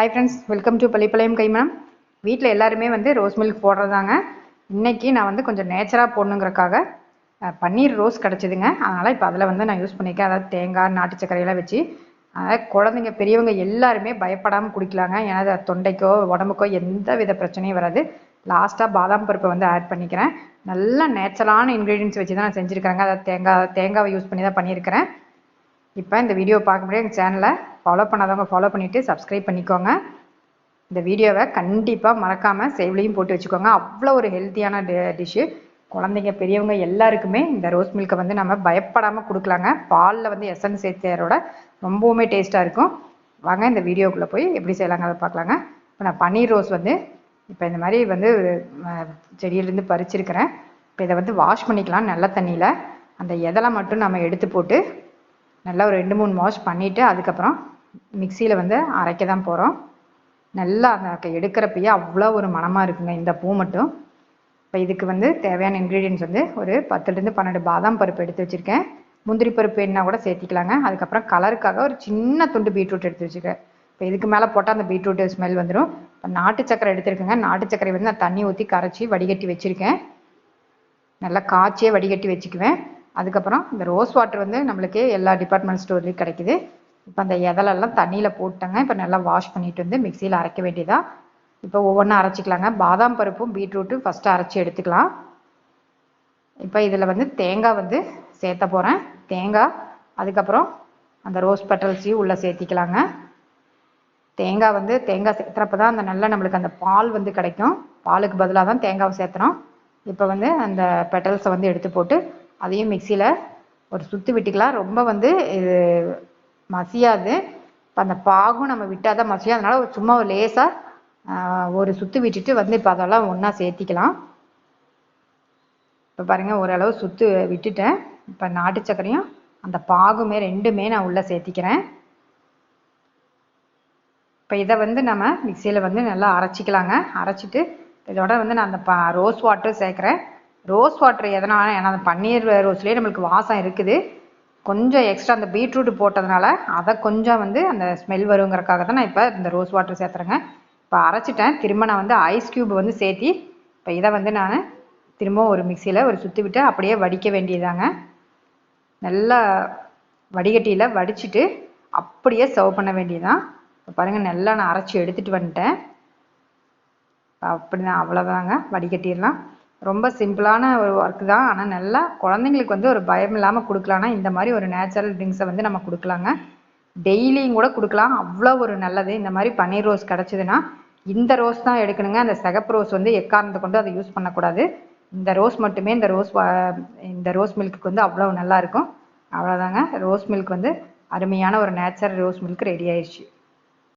Hi friends welcome to Pallipalayam கைமணம் வீட்டில் எல்லாருமே வந்து ரோஸ் மில்க் போடுறதாங்க. இன்றைக்கி நான் வந்து கொஞ்சம் நேச்சராக போடணுங்கிறக்காக பன்னீர் ரோஸ் கிடச்சிதுங்க. அதனால் இப்போ அதில் வந்து நான் யூஸ் பண்ணியிருக்கேன் அதாவது தேங்காய் நாட்டு சர்க்கரையெல்லாம் வச்சு அதனால் குழந்தைங்க பெரியவங்க எல்லாருமே பயப்படாமல் குடிக்கலாங்க. ஏன்னா அது தொண்டைக்கோ உடம்புக்கோ எந்த வித பிரச்சனையும் வராது. லாஸ்ட்டாக பாதாம் பருப்பை வந்து ஆட் பண்ணிக்கிறேன். நல்ல நேச்சுரலான இன்க்ரீடியன்ஸ் வச்சு தான் நான் செஞ்சுருக்கிறேங்க. அதாவது தேங்காய் தேங்காவை யூஸ் பண்ணி தான் பண்ணியிருக்கிறேன். இப்போ இந்த வீடியோ பார்க்க முடியாது எங்கள் சேனலை ஃபாலோ பண்ணாதவங்க ஃபாலோ பண்ணிவிட்டு சப்ஸ்கிரைப் பண்ணிக்கோங்க. இந்த வீடியோவை கண்டிப்பாக மறக்காமல் சேவ்லையும் போட்டு வச்சுக்கோங்க. அவ்வளோ ஒரு ஹெல்த்தியான டிஷ்ஷு குழந்தைங்க பெரியவங்க எல்லாருக்குமே இந்த ரோஸ் மில்கை வந்து நம்ம பயப்படாமல் கொடுக்கலாங்க. பாலில் வந்து எசன் சேர்த்தரோட ரொம்பவுமே டேஸ்ட்டாக இருக்கும். வாங்க இந்த வீடியோக்குள்ளே போய் எப்படி செய்யலாங்க அதை பார்க்கலாங்க. இப்போ நான் பன்னீர் ரோஸ் வந்து இப்போ இந்த மாதிரி வந்து செடியிலேருந்து பறிச்சிருக்கிறேன். இப்போ இதை வந்து வாஷ் பண்ணிக்கலாம் நல்ல தண்ணியில். அந்த எதெல்லாம் மட்டும் நம்ம எடுத்து போட்டு நல்லா ஒரு ரெண்டு மூணு வாஷ் பண்ணிவிட்டு அதுக்கப்புறம் மிக்சியில் வந்து அரைக்க தான் போகிறோம் நல்லா அந்த எடுக்கிறப்பயே அவ்வளோ ஒரு மணமாக இருக்குங்க. இந்த பூ மட்டும். இப்போ இதுக்கு வந்து தேவையான இன்க்ரீடியன்ஸ் வந்து ஒரு பத்துலேருந்து பன்னெண்டு பாதாம் பருப்பு எடுத்து வச்சுருக்கேன். முந்திரி பருப்பு வேணுன்னா கூட சேர்த்திக்கலாங்க. அதுக்கப்புறம் கலருக்காக ஒரு சின்ன துண்டு பீட்ரூட் எடுத்து வச்சுருக்கேன். இப்போ இதுக்கு மேலே போட்டால் அந்த பீட்ரூட் ஸ்மெல் வந்துடும் இப்போ நாட்டு சக்கரை எடுத்துருக்கேங்க. நாட்டு சக்கரை வந்து நான் தண்ணி ஊற்றி கரைச்சி வடிகட்டி வச்சுருக்கேன். நல்லா காய்ச்சியே வடிகட்டி வச்சுக்குவேன். அதுக்கப்புறம் இந்த ரோஸ் வாட்டர் வந்து நம்மளுக்கு எல்லா டிபார்ட்மெண்ட் ஸ்டோர்லேயும் கிடைக்குது. இப்போ அந்த எதலெல்லாம் தண்ணியில் போட்டுங்க இப்போ நல்லா வாஷ் பண்ணிட்டு வந்து மிக்சியில் அரைக்க வேண்டியதா? இப்போ ஒவ்வொன்றா அரைச்சிக்கலாங்க. பாதாம் பருப்பும் பீட்ரூட்டும் ஃபஸ்ட்டு அரைச்சி எடுத்துக்கலாம். இப்போ இதில் வந்து தேங்காய் வந்து சேர்த்த போகிறேன் தேங்காய் அதுக்கப்புறம் அந்த ரோஸ் பெட்டல்ஸையும் உள்ளே சேர்த்திக்கலாங்க. தேங்காய் வந்து தேங்காய் சேர்த்துறப்ப தான் அந்த நல்ல நம்மளுக்கு அந்த பால் வந்து கிடைக்கும். பாலுக்கு பதிலாக தான் தேங்காவை சேர்த்துறோம். இப்போ வந்து அந்த பெட்டல்ஸை வந்து எடுத்து போட்டு அதையும் மிக்சியில் ஒரு சுற்று விட்டுக்கலாம். ரொம்ப வந்து இது மசியாது. இப்போ அந்த பாகும் நம்ம விட்டால் தான் மசியும். அதனால் சும்மா ஒரு லேசாக ஒரு சுற்று விட்டுட்டு வந்து இப்போ அதெல்லாம் ஒன்றா சேர்த்திக்கலாம். இப்போ பாருங்கள் ஓரளவு சுற்று விட்டுட்டேன். இப்போ நாட்டு சர்க்கரையும் அந்த பாகுமே ரெண்டுமே நான் உள்ளே சேர்த்திக்கிறேன். இப்போ இதை வந்து நம்ம மிக்சியில் வந்து நல்லா அரைச்சிக்கலாங்க. அரைச்சிட்டு இதோட வந்து நான் அந்த பா ரோஸ் வாட்டர் சேர்க்குறேன். ரோஸ் வாட்டர் எதனால்? ஏன்னா அந்த பன்னீர் ரோஸ்லேயே நம்மளுக்கு வாசம் இருக்குது. கொஞ்சம் எக்ஸ்ட்ரா அந்த பீட்ரூட் போட்டதுனால அதை கொஞ்சம் வந்து அந்த ஸ்மெல் வருங்கிறக்காக தான் நான் இப்போ இந்த ரோஸ் வாட்டர் சேர்த்துறேங்க. இப்போ அரைச்சிட்டேன். திரும்ப நான் வந்து ஐஸ் க்யூப் வந்து சேர்த்தி இப்போ இதை வந்து நான் திரும்பவும் ஒரு மிக்சியில் ஒரு சுற்றி விட்டு அப்படியே வடிக்க வேண்டியதாங்க நல்லா வடிகட்டியில் வடிச்சிட்டு அப்படியே சர்வ் பண்ண வேண்டியதுதான். இப்போ பாருங்கள் நல்லா நான் அரைச்சி எடுத்துகிட்டு வந்துட்டேன். அப்படி தான் அவ்வளோதாங்க வடிகட்டிடலாம். ரொம்ப சிம்பிளான ஒரு ஒர்க் தான். ஆனால் நல்லா குழந்தைங்களுக்கு வந்து ஒரு பயம் இல்லாமல் கொடுக்கலான்னா இந்த மாதிரி ஒரு நேச்சுரல் ட்ரிங்க்ஸை வந்து நம்ம கொடுக்கலாங்க. டெய்லியும் கூட கொடுக்கலாம். அவ்வளோ ஒரு நல்லது. இந்த மாதிரி பன்னீர் ரோஸ் கிடச்சிதுன்னா இந்த ரோஸ் தான் எடுக்கணுங்க. அந்த சிகப்பு ரோஸ் வந்து எக்காரணத்தை கொண்டு அதை யூஸ் பண்ணக்கூடாது. இந்த ரோஸ் மட்டுமே இந்த ரோஸ் இந்த ரோஸ் மில்க்குக்கு வந்து அவ்வளோ நல்லா இருக்கும். அவ்வளோதாங்க. ரோஸ் மில்க் வந்து அருமையான ஒரு நேச்சுரல் ரோஸ் மில்க் ரெடி ஆயிடுச்சு.